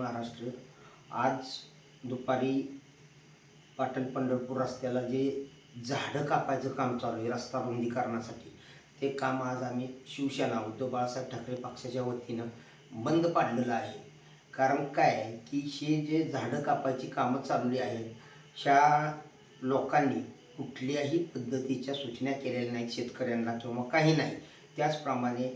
महाराष्ट्र. आज दुपारी पाटण पंढरपूर रस्त्याला जे झाडं कापायचं काम चालू आहे रस्ता रुंदीकरणासाठी ते काम आज आम्ही शिवसेना उद्धव बाळासाहेब ठाकरे पक्षाच्या वतीनं बंद पाडलेलं आहे. कारण काय आहे की हे जे झाडं कापायची कामं चालली आहेत ह्या लोकांनी कुठल्याही पद्धतीच्या सूचना केलेल्या नाहीत शेतकऱ्यांना किंवा काही नाही. त्याचप्रमाणे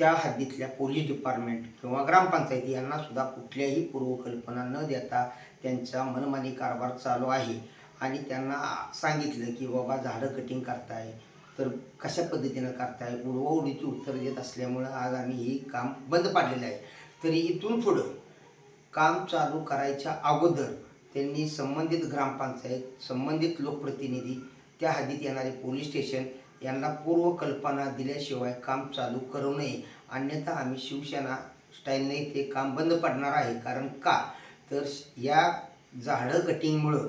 त्या हद्दीतल्या पोलीस डिपार्टमेंट किंवा ग्रामपंचायती यांना सुद्धा कुठल्याही पूर्वकल्पना न देता त्यांचा मनमानी कारभार चालू आहे. आणि त्यांना सांगितलं की बाबा झाडं कटिंग करताय तर कशा पद्धतीनं करताय? उडवाउडीची उत्तर देत असल्यामुळं आज आम्ही हे काम बंद पाडलेलं आहे. तरी इथून पुढं काम चालू करायच्या अगोदर त्यांनी संबंधित ग्रामपंचायत संबंधित लोकप्रतिनिधी त्या हद्दीत येणारे पोलीस स्टेशन यांना पूर्वकल्पना दिल्याशिवाय काम चालू करू नये. अन्यथा आम्ही शिवसेना स्टाईलने ते काम बंद पडणार आहे. कारण का? तर या झाडं कटिंगमुळं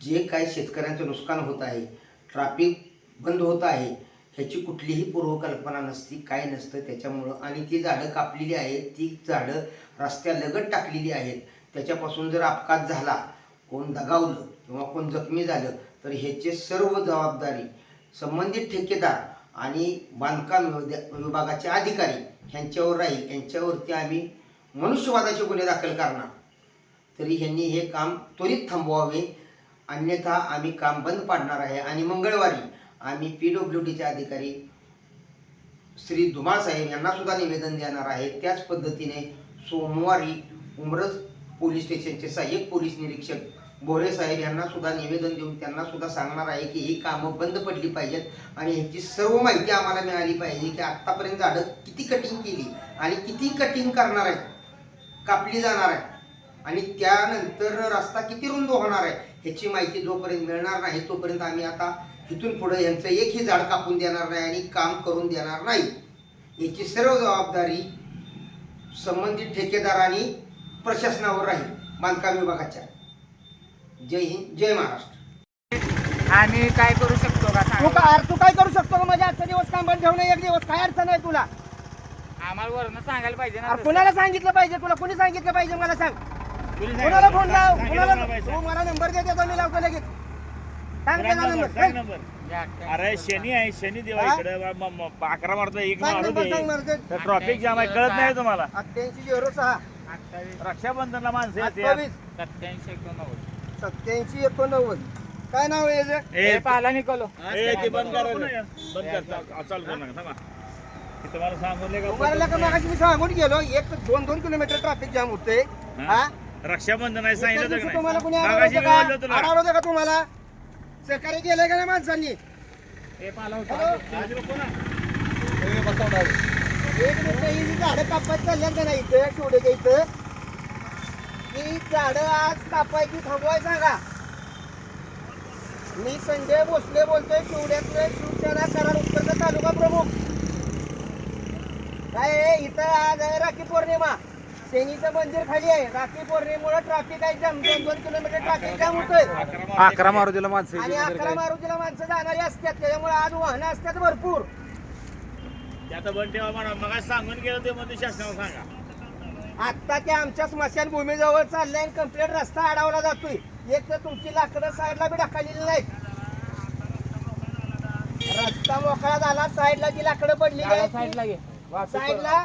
जे काय शेतकऱ्यांचं नुकसान होत आहे ट्रॅफिक बंद होत आहे ह्याची कुठलीही पूर्वकल्पना नसती काय नसतं. त्याच्यामुळं आणि ती झाडं कापलेली आहेत ती झाडं रस्त्यालगत टाकलेली आहेत. त्याच्यापासून जर अपघात झाला कोण दगावलं किंवा कोण जखमी झालं तर ह्याचे सर्व जबाबदारी संबंधित ठेकेदार आणि बांधकाम विभागाचे अधिकारी ह्यांच्यावर राहील. यांच्यावरती आम्ही मनुष्यवादाचे गुन्हे दाखल करणार. तरी ह्यांनी हे काम त्वरित थांबवावे. अन्यथा आम्ही काम बंद पाडणार आहे. आणि मंगळवारी आम्ही पी डब्ल्यू डीचे अधिकारी श्री धुमाळ साहेब यांना सुद्धा निवेदन देणार आहे. त्याच पद्धतीने सोमवारी उमरज पोलीस स्टेशनचे सहाय्यक पोलीस निरीक्षक बोरे साहेब यांना सुद्धा निवेदन देऊन त्यांना सुद्धा सांगणार आहे की ही कामं बंद पडली पाहिजेत आणि ह्याची सर्व माहिती आम्हाला मिळाली पाहिजे की आत्तापर्यंत झाडं किती कटिंग केली आणि किती कटिंग करणार आहे कापली जाणार आहे आणि त्यानंतर रस्ता किती रुंद होणार आहे ह्याची माहिती जोपर्यंत मिळणार नाही तोपर्यंत आम्ही आता इथून पुढे यांचं एकही झाड कापून देणार नाही आणि काम करून देणार नाही. याची सर्व जबाबदारी संबंधित ठेकेदार आणि प्रशासनावर राहील बांधकाम विभागाच्या. जय हिंद जय महाराष्ट्र. आम्ही काय करू शकतो का तू सांगा? का अरे तू काय करू शकतो का? माझ्या आजचा दिवस काम बंद ठेवणं एक दिवस. काय अडचण आहे तुला? आम्हाला वरनं सांगायला पाहिजे ना. कुणाला सांगितलं पाहिजे? तुला कुणी सांगितलं पाहिजे मला सांग. कुणाला फोन लाव? कुणाला तू मला नंबर दे देतो मी लावतो लगेच. सांग त्याचा नंबर. अरे शनी आहे शनी देवा हा? इकडे. अकरा मारता एक ट्रॉफिक जाम आहे कळत नाही तुम्हाला. अठ्ठ्याऐंशी झिरो सहा. अठ्ठावीस. रक्षाबंधनला माणसं सत्याऐंशी एकोणनव्वद. सत्याऐंशी एकोणनव्वद. काय नाव आहे याचं? ए, हे पाला निकोलो. ए, ते बंद कर बंद कर चाल- चालू करू नका थांबा. ते तुम्हाला सांगून का तुम्हाला का मी सांगून गेलो एक दोन दोन किलोमीटर ट्रॅफिक जाम होते हा? रक्षाबंधन आहे सांगितलं होतं तुम्हाला का कुणी नाही? अडवलं मागाशी होतं मी बोललो का तुला अडवलं होतं का तुम्हाला? सहकार्य केलंय का नाही माणसांनी? हे पाला. एक मिनिट ही झाडं कापायची चालल्यात का नाही इथं? शिवड्याच्या इथं? ही झाडं आज कापायची थांबवाय सांगा. मी संजय भोसले बोलतोय शिवड्यातलं शिवसेना कराड उत्तर तालुका प्रमुख. काय इथं आज आहे राखी पौर्णिमा. शेनीचं मंदिर खाली आहे. राखी पौर्णिमेमुळे ट्रॅफिक आहे. जाम दोन दोन किलोमीटर ट्रॅफिक जाम होतोय. अकरा मारू आणि अकरा मारुतीला माणसं जाणारी असतात. त्याच्यामुळे आज वाहनं असतात भरपूर. ते आता बंद ठेवा म्हणा. मग सांगून गेलं ते मध्ये शासनाला सांगा. आता त्या आमच्या स्मशानभूमीजवळ चाललाय आणि कंप्लीट रस्ता अडवला जातोय. एक तर तुमची लाकडं साईडला बी ढकललेली नाहीत. रस्ता मोकळा झाला साईडला जी लाकडं पडलेली आहेत साईडला ती- साईडला?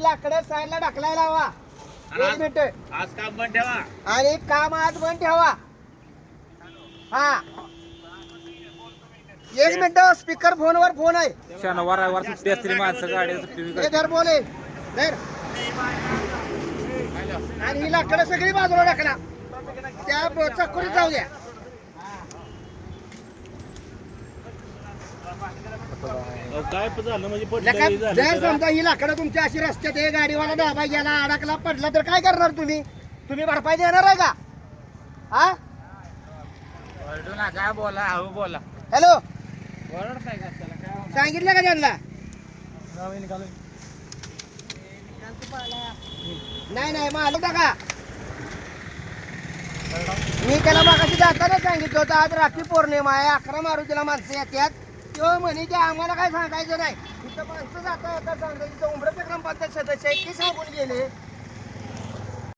लाकडं साईडला ढकलायला हवा. एक मिनिट. आज काम बंद ठेवा. आणि काम आज बंद ठेवा. हा. एक मिनिट स्पीकर फोनवर फोन आहे. शनिवार रविवार सुट्टी असते माणसं गाडी सुट्टी बोले. धर. आणि ही लाकडं सगळी बाजूला टाकला त्या चक्करीत जाऊ द्या. अहो, काय झालं म्हणजे जर. समजा ही लाकडं तुमच्या अशी रस्त्यात आहे गाडीवाला दाबा गेला अडकला पडला तर काय करणार तुम्ही? तुम्ही भरपाई देणार आहे का? हा? ओरडू नका बोला अहो बोला. हॅलो? ओरडताय का त्याला? काय होणार? सांगितलं का त्यांना? नाही नाही मग आलं का? मी त्याला मागाशी जाताना सांगितलं होतं आज रात्री पौर्णिमा आहे अकरा मारुतीला माणसं येतात. तो म्हणे की आम्हाला काय सांगायचं नाही. तिथं माणसं जाता येतात सांगायचं इथं उमरत ग्रामपंचायत सदस्य आहे ते सांगून गेले.